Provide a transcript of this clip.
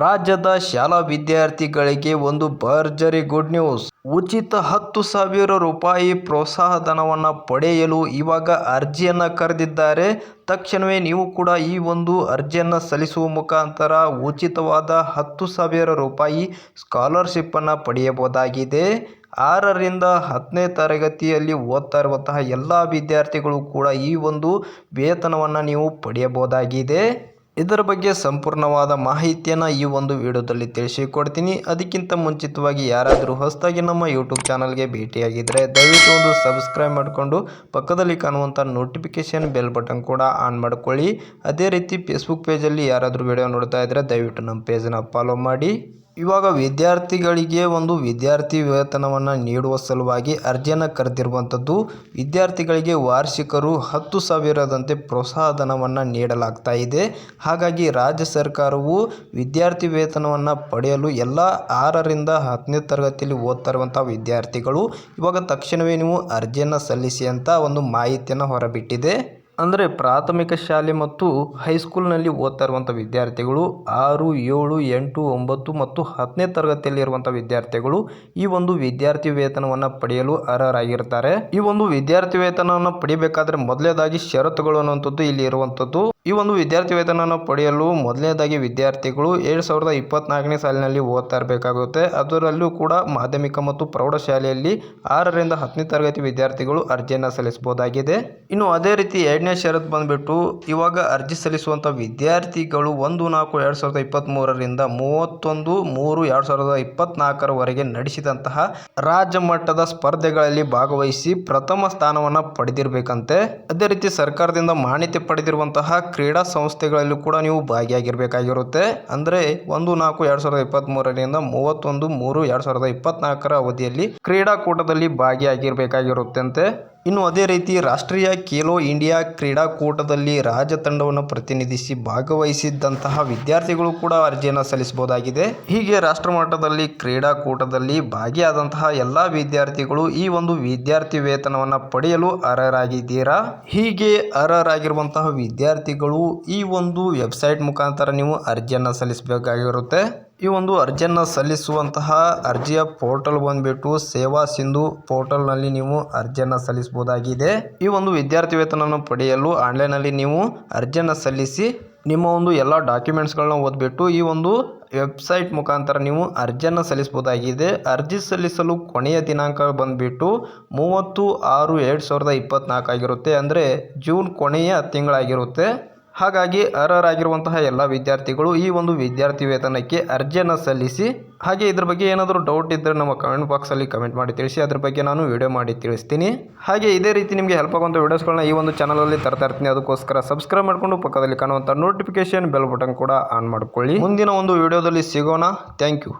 ರಾಜ್ಯದ ಶಾಲಾ ವಿದ್ಯಾರ್ಥಿಗಳಿಗೆ ಒಂದು ಭರ್ಜರಿ ಗುಡ್ ನ್ಯೂಸ್. ಉಚಿತ ಹತ್ತು ಸಾವಿರ ರೂಪಾಯಿ ಪ್ರೋತ್ಸಾಹಧನವನ್ನು ಪಡೆಯಲು ಇವಾಗ ಅರ್ಜಿಯನ್ನು ಕರೆದಿದ್ದಾರೆ. ತಕ್ಷಣವೇ ನೀವು ಕೂಡ ಈ ಒಂದು ಅರ್ಜಿಯನ್ನು ಸಲ್ಲಿಸುವ ಮುಖಾಂತರ ಉಚಿತವಾದ ಹತ್ತು ಸಾವಿರ ರೂಪಾಯಿ ಸ್ಕಾಲರ್ಶಿಪ್ಪನ್ನು ಪಡೆಯಬಹುದಾಗಿದೆ. ಆರರಿಂದ ಹತ್ತನೇ ತರಗತಿಯಲ್ಲಿ ಓದ್ತಾ ಇರುವಂತಹ ಎಲ್ಲ ವಿದ್ಯಾರ್ಥಿಗಳು ಕೂಡ ಈ ಒಂದು ವೇತನವನ್ನು ನೀವು ಪಡೆಯಬಹುದಾಗಿದೆ. ಇದರ ಬಗ್ಗೆ ಸಂಪೂರ್ಣವಾದ ಮಾಹಿತಿಯನ್ನು ಈ ಒಂದು ವಿಡಿಯೋದಲ್ಲಿ ತಿಳಿಸಿಕೊಡ್ತೀನಿ. ಅದಕ್ಕಿಂತ ಮುಂಚಿತವಾಗಿ ಯಾರಾದರೂ ಹೊಸದಾಗಿ ನಮ್ಮ ಯೂಟ್ಯೂಬ್ ಚಾನಲ್ಗೆ ಭೇಟಿಯಾಗಿದ್ದರೆ ದಯವಿಟ್ಟು ಒಂದು ಸಬ್ಸ್ಕ್ರೈಬ್ ಮಾಡಿಕೊಂಡು ಪಕ್ಕದಲ್ಲಿ ಕಾಣುವಂಥ ನೋಟಿಫಿಕೇಷನ್ ಬೆಲ್ ಬಟನ್ ಕೂಡ ಆನ್ ಮಾಡಿಕೊಳ್ಳಿ. ಅದೇ ರೀತಿ ಫೇಸ್ಬುಕ್ ಪೇಜಲ್ಲಿ ಯಾರಾದರೂ ವಿಡಿಯೋ ನೋಡ್ತಾ ಇದ್ದರೆ ದಯವಿಟ್ಟು ನಮ್ಮ ಪೇಜನ್ನು ಫಾಲೋ ಮಾಡಿ. ಇವಾಗ ವಿದ್ಯಾರ್ಥಿಗಳಿಗೆ ಒಂದು ವಿದ್ಯಾರ್ಥಿ ವೇತನವನ್ನು ನೀಡುವ ಸಲುವಾಗಿ ಅರ್ಜಿಯನ್ನು ಕರೆದಿರುವಂಥದ್ದು, ವಿದ್ಯಾರ್ಥಿಗಳಿಗೆ ವಾರ್ಷಿಕರು ಹತ್ತು ಸಾವಿರದಂತೆ ಪ್ರೋತ್ಸಾಹಧನವನ್ನು ನೀಡಲಾಗ್ತಾ ಇದೆ. ಹಾಗಾಗಿ ರಾಜ್ಯ ಸರ್ಕಾರವು ವಿದ್ಯಾರ್ಥಿ ವೇತನವನ್ನು ಪಡೆಯಲು ಎಲ್ಲ ಆರರಿಂದ ಹತ್ತನೇ ತರಗತಿಯಲ್ಲಿ ಓದ್ತಾ ವಿದ್ಯಾರ್ಥಿಗಳು ಇವಾಗ ತಕ್ಷಣವೇ ನೀವು ಅರ್ಜಿಯನ್ನು ಸಲ್ಲಿಸಿ ಅಂತ ಒಂದು ಮಾಹಿತಿಯನ್ನು ಹೊರಬಿಟ್ಟಿದೆ. ಅಂದರೆ ಪ್ರಾಥಮಿಕ ಶಾಲೆ ಮತ್ತು ಹೈಸ್ಕೂಲ್ನಲ್ಲಿ ಓದ್ತಾ ಇರುವಂಥ ವಿದ್ಯಾರ್ಥಿಗಳು ಆರು, ಏಳು, ಎಂಟು, ಒಂಬತ್ತು ಮತ್ತು ಹತ್ತನೇ ತರಗತಿಯಲ್ಲಿರುವಂಥ ವಿದ್ಯಾರ್ಥಿಗಳು ಈ ಒಂದು ವಿದ್ಯಾರ್ಥಿ ವೇತನವನ್ನು ಪಡೆಯಲು ಅರ್ಹರಾಗಿರ್ತಾರೆ. ಈ ಒಂದು ವಿದ್ಯಾರ್ಥಿ ವೇತನವನ್ನು ಪಡಿಬೇಕಾದ್ರೆ ಮೊದಲೇದಾಗಿ ಷರತ್ತುಗಳು ಅನ್ನುವಂಥದ್ದು ಇಲ್ಲಿ ಇರುವಂಥದ್ದು. ಈ ಒಂದು ವಿದ್ಯಾರ್ಥಿ ವೇತನವನ್ನು ಪಡೆಯಲು ಮೊದಲನೇದಾಗಿ ವಿದ್ಯಾರ್ಥಿಗಳು ಎರಡು ಸಾವಿರದ ಇಪ್ಪತ್ತ್ನಾಲ್ಕನೇ ಸಾಲಿನಲ್ಲಿ ಓದ್ತಾ ಇರಬೇಕಾಗುತ್ತೆ ಅದರಲ್ಲೂ ಕೂಡ ಮಾಧ್ಯಮಿಕ ಮತ್ತು ಪ್ರೌಢಶಾಲೆಯಲ್ಲಿ ಆರರಿಂದ ಹತ್ತನೇ ತರಗತಿ ವಿದ್ಯಾರ್ಥಿಗಳು ಅರ್ಜಿಯನ್ನು ಸಲ್ಲಿಸಬಹುದಾಗಿದೆ. ಇನ್ನು ಅದೇ ರೀತಿ ಎರಡನೇ ಷರತ್ತು ಬಂದುಬಿಟ್ಟು ಇವಾಗ ಅರ್ಜಿ ಸಲ್ಲಿಸುವಂಥ ವಿದ್ಯಾರ್ಥಿಗಳು ಒಂದು ನಾಲ್ಕು ಎರಡು ಸಾವಿರದ ಇಪ್ಪತ್ತ್ಮೂರರಿಂದ ಮೂವತ್ತೊಂದು ಮೂರು ಎರಡು ಸಾವಿರದ ಇಪ್ಪತ್ತ್ನಾಲ್ಕರವರೆಗೆ ನಡೆಸಿದಂತಹ ರಾಜ್ಯ ಮಟ್ಟದ ಸ್ಪರ್ಧೆಗಳಲ್ಲಿ ಭಾಗವಹಿಸಿ ಪ್ರಥಮ ಸ್ಥಾನವನ್ನು ಪಡೆದಿರಬೇಕಂತೆ. ಅದೇ ರೀತಿ ಸರ್ಕಾರದಿಂದ ಮಾನ್ಯತೆ ಪಡೆದಿರುವಂತಹ ಕ್ರೀಡಾ ಸಂಸ್ಥೆಗಳಲ್ಲೂ ಕೂಡ ನೀವು ಭಾಗಿಯಾಗಿರಬೇಕಾಗಿರುತ್ತೆ. ಅಂದರೆ ಒಂದು ನಾಲ್ಕು ಎರಡು ಸಾವಿರದ ಇಪ್ಪತ್ತ್ಮೂರರಿಂದ ಮೂವತ್ತೊಂದು ಮೂರು ಎರಡು ಸಾವಿರದ ಇಪ್ಪತ್ತ್ನಾಲ್ಕರ ಅವಧಿಯಲ್ಲಿ ಕ್ರೀಡಾಕೂಟದಲ್ಲಿ ಭಾಗಿಯಾಗಿರಬೇಕಾಗಿರುತ್ತಂತೆ. ಇನ್ನು ಅದೇ ರೀತಿ ರಾಷ್ಟ್ರೀಯ ಖೇಲೋ ಇಂಡಿಯಾ ಕ್ರೀಡಾಕೂಟದಲ್ಲಿ ರಾಜ್ಯ ತಂಡವನ್ನು ಪ್ರತಿನಿಧಿಸಿ ಭಾಗವಹಿಸಿದ್ದಂತಹ ವಿದ್ಯಾರ್ಥಿಗಳು ಕೂಡ ಅರ್ಜಿಯನ್ನು ಸಲ್ಲಿಸಬಹುದಾಗಿದೆ. ಹೀಗೆ ರಾಷ್ಟ್ರಮಟ್ಟದಲ್ಲಿ ಕ್ರೀಡಾಕೂಟದಲ್ಲಿ ಭಾಗಿಯಾದಂತಹ ಎಲ್ಲ ವಿದ್ಯಾರ್ಥಿಗಳು ಈ ಒಂದು ವಿದ್ಯಾರ್ಥಿ ವೇತನವನ್ನು ಪಡೆಯಲು ಅರ್ಹರಾಗಿದ್ದೀರಾ? ಹೀಗೆ ಅರ್ಹರಾಗಿರುವಂತಹ ವಿದ್ಯಾರ್ಥಿಗಳು ಈ ಒಂದು ವೆಬ್ಸೈಟ್ ಮುಖಾಂತರ ನೀವು ಅರ್ಜಿಯನ್ನು ಸಲ್ಲಿಸಬೇಕಾಗಿರುತ್ತೆ. ಈ ಒಂದು ಅರ್ಜಿಯನ್ನು ಸಲ್ಲಿಸುವಂತಹ ಅರ್ಜಿಯ ಪೋರ್ಟಲ್ ಬಂದ್ಬಿಟ್ಟು ಸೇವಾ ಸಿಂಧು ಪೋರ್ಟಲ್ನಲ್ಲಿ ನೀವು ಅರ್ಜಿಯನ್ನು ಸಲ್ಲಿಸಬಹುದಾಗಿದೆ ಈ ಒಂದು ವಿದ್ಯಾರ್ಥಿ ವೇತನವನ್ನು ಪಡೆಯಲು ಆನ್ಲೈನಲ್ಲಿ ನೀವು ಅರ್ಜಿಯನ್ನು ಸಲ್ಲಿಸಿ ನಿಮ್ಮ ಒಂದು ಎಲ್ಲ ಡಾಕ್ಯುಮೆಂಟ್ಸ್ಗಳನ್ನ ಓದ್ಬಿಟ್ಟು ಈ ಒಂದು ವೆಬ್ಸೈಟ್ ಮುಖಾಂತರ ನೀವು ಅರ್ಜಿಯನ್ನು ಸಲ್ಲಿಸಬಹುದಾಗಿದೆ ಅರ್ಜಿ ಸಲ್ಲಿಸಲು ಕೊನೆಯ ದಿನಾಂಕ ಬಂದ್ಬಿಟ್ಟು ಮೂವತ್ತು ಆರು ಎರಡು ಸಾವಿರದ ಇಪ್ಪತ್ತ್ನಾಲ್ಕು ಆಗಿರುತ್ತೆ. ಅಂದರೆ ಜೂನ್ ಕೊನೆಯ ತಿಂಗಳಾಗಿರುತ್ತೆ. ಹಾಗಾಗಿ ಅರ್ಹರಾಗಿರುವಂತಹ ಎಲ್ಲ ವಿದ್ಯಾರ್ಥಿಗಳು ಈ ಒಂದು ವಿದ್ಯಾರ್ಥಿ ವೇತನಕ್ಕೆ ಅರ್ಜಿಯನ್ನು ಸಲ್ಲಿಸಿ, ಹಾಗೆ ಇದ್ರ ಬಗ್ಗೆ ಏನಾದರೂ ಡೌಟ್ ಇದ್ದರೆ ನಮ್ಮ ಕಮೆಂಟ್ ಬಾಕ್ಸಲ್ಲಿ ಕಮೆಂಟ್ ಮಾಡಿ ತಿಳಿಸಿ, ಅದ್ರ ಬಗ್ಗೆ ನಾನು ವಿಡಿಯೋ ಮಾಡಿ ತಿಳಿಸ್ತೀನಿ. ಹಾಗೆ ಇದೇ ರೀತಿ ನಿಮಗೆ ಹೆಲ್ಪ್ ಆಗುವಂಥ ವೀಡಿಯೋಸ್ಗಳನ್ನ ಈ ಒಂದು ಚಾನಲಲ್ಲಿ ತರ್ತಾ ಇರ್ತೀನಿ. ಅದಕ್ಕೋಸ್ಕರ ಸಬ್ಸ್ಕ್ರೈಬ್ ಮಾಡಿಕೊಂಡು ಪಕ್ಕದಲ್ಲಿ ಕಾಣುವಂಥ ನೋಟಿಫಿಕೇಶನ್ ಬೆಲ್ ಬಟನ್ ಕೂಡ ಆನ್ ಮಾಡಿಕೊಳ್ಳಿ. ಮುಂದಿನ ಒಂದು ವಿಡಿಯೋದಲ್ಲಿ ಸಿಗೋಣ. Thank you